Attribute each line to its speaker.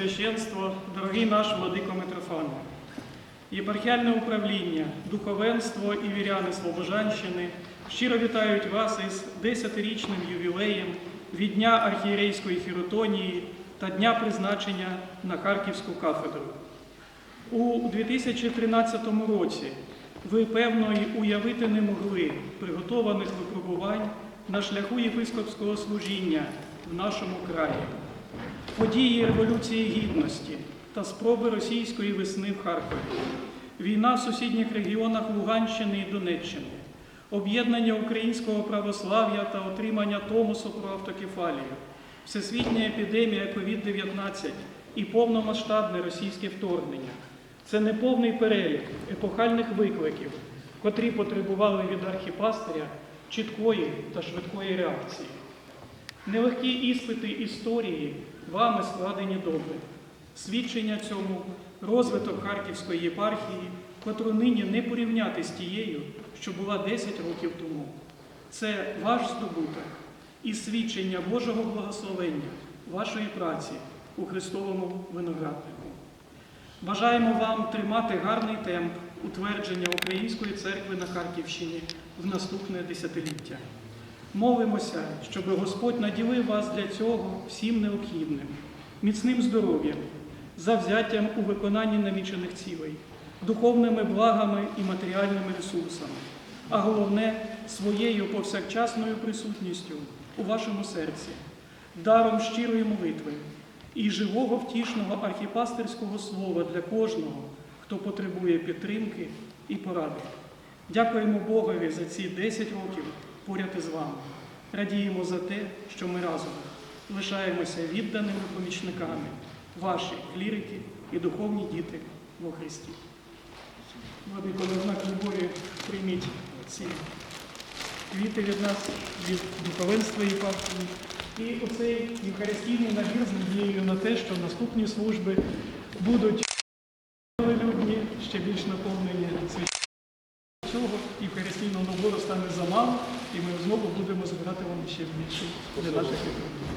Speaker 1: Преосвященство, дорогий наш владико Митрофане, єпархіальне управління, духовенство і віряни Слобожанщини щиро вітають вас із 10-річним ювілеєм від Дня архієрейської хіротонії та Дня призначення на Харківську кафедру. У 2013 році ви певно й уявити не могли приготованих випробувань на шляху єпископського служіння в нашому краї. Події Революції Гідності та спроби російської весни в Харкові, війна в сусідніх регіонах Луганщини і Донеччини, об'єднання українського православ'я та отримання Томосу про автокефалію, всесвітня епідемія COVID-19 і повномасштабне російське вторгнення. Це неповний перелік епохальних викликів, котрі потребували від архіпастиря чіткої та швидкої реакції. Нелегкі іспити історії вами складені добре. Свідчення цьому розвиток Харківської єпархії, котру нині не порівняти з тією, що була 10 років тому. Це ваш здобуток і свідчення Божого благословення, вашої праці у Христовому винограднику. Бажаємо вам тримати гарний темп утвердження Української церкви на Харківщині в наступне десятиліття. Молимося, щоб Господь наділив вас для цього всім необхідним, міцним здоров'ям, завзяттям у виконанні намічених цілей, духовними благами і матеріальними ресурсами, а головне своєю повсякчасною присутністю у вашому серці, даром щирої молитви і живого втішного архіпастерського слова для кожного, хто потребує підтримки і поради. Дякуємо Богові за ці 10 років поряд із вами. Радіємо за те, що ми разом лишаємося відданими помічниками, ваші клірики і духовні діти во Христі. Владико, на знак любові прийміть ці квіти від нас, від духовенства і єпархії. І оцей євхаристійний набір з надією на те, що наступні служби будуть людні, ще більш наповнені священним і євхаристійного набору стане замало, і ми знову будемо збирати вам ще більше для наших вітрів.